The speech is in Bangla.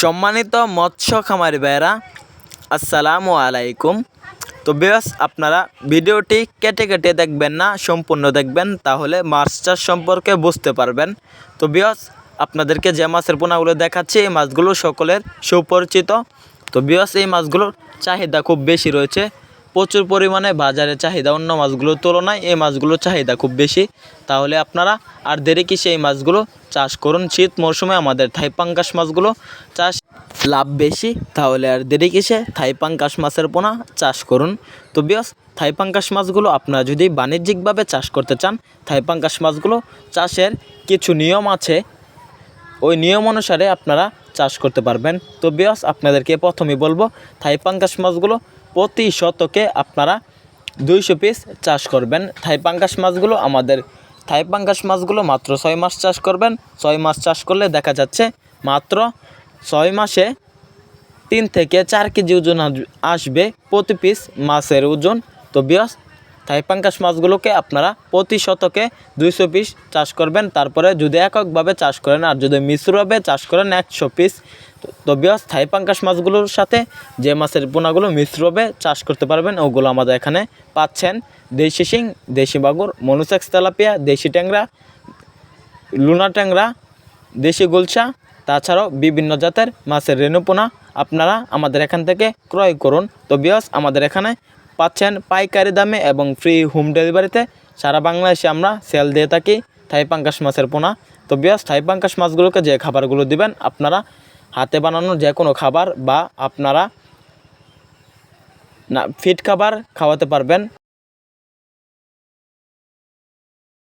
সম্মানিত মৎস্য খামারি ভাইয়েরা, আসসালামু আলাইকুম। তো বেশ আপনারা ভিডিওটি কেটে কেটে দেখবেন না, সম্পূর্ণ দেখবেন, তাহলে মাছ চাষ সম্পর্কে বুঝতে পারবেন। তো বিয়স আপনাদেরকে যে মাছের পোনাগুলো দেখাচ্ছি, এই মাছগুলো সকলের সুপরিচিত। তো বিয়স এই মাছগুলোর চাহিদা খুব বেশি রয়েছে। প্রচুর পরিমাণে বাজারে চাহিদা, অন্য মাছগুলোর তুলনায় এই মাছগুলোর চাহিদা খুব বেশি। তাহলে আপনারা আর দেরি কি সেই মাছগুলো চাষ করুন। শীত মরশুমে আমাদের থাইপাঙ্কাশ মাছগুলো চাষ লাভ বেশি, তাহলে আর দেরি কিসে? থাইপাঙ্কাশ মাছের পোনা চাষ করুন। তো বিয়স থাইপাঙ্কাশ মাছগুলো আপনারা যদি বাণিজ্যিকভাবে চাষ করতে চান থাইপাঙ্কাশ মাছগুলো চাষের কিছু নিয়ম আছে। ওই নিয়ম অনুসারে আপনারা চাষ করতে পারবেন। তো বিয়স, আপনাদেরকে প্রথমেই বলব থাইপাঙ্কাশ মাছগুলো প্রতি শতকে আপনারা দুইশো পিস চাষ করবেন। থাইপাঙ্কাশ মাছগুলো আমাদের থাইপাঙ্কাশ মাছগুলো মাত্র ছয় মাস চাষ করবেন। ছয় মাস চাষ করলে দেখা যাচ্ছে মাত্র ছয় মাসে তিন থেকে চার কেজি ওজন আস- আসবে প্রতি পিস মাছের ওজন। তো বিয়স থাইপাঙ্কাশ মাছগুলোকে আপনারা প্রতি শতকে দুইশো পিস চাষ করবেন। তারপরে যদি এককভাবে চাষ করেন আর যদি মিশ্রভাবে চাষ করেন একশো পিস, তো বিয়স থাইপাঙ্কাশ মাছগুলোর সাথে যে মাছের পোনাগুলো মিশ্রভাবে চাষ করতে পারবেন, ওগুলো আমাদের এখানে পাচ্ছেন। দেশি শিং, দেশি বাগুর, মনুসেক্স তেলাপিয়া, দেশি ট্যাংরা, লুনা ট্যাংরা, দেশি গুলশা, তাছাড়াও বিভিন্ন জাতের মাছের রেণুপোনা আপনারা আমাদের এখান থেকে ক্রয় করুন। তো বিয়স, আমাদের এখানে পাচ্ছেন পাইকারি দামে এবং ফ্রি হোম ডেলিভারিতে সারা বাংলাদেশে আমরা সেল দিয়ে থাকি থাই পাঙ্কাশ মাছের পোনা। তো বিয়াস থাই পাঙ্কাশ মাছগুলোকে যে খাবারগুলো দিবেন, আপনারা হাতে বানানো যে কোনো খাবার বা আপনারা না ফিট খাবার খাওয়াতে পারবেন।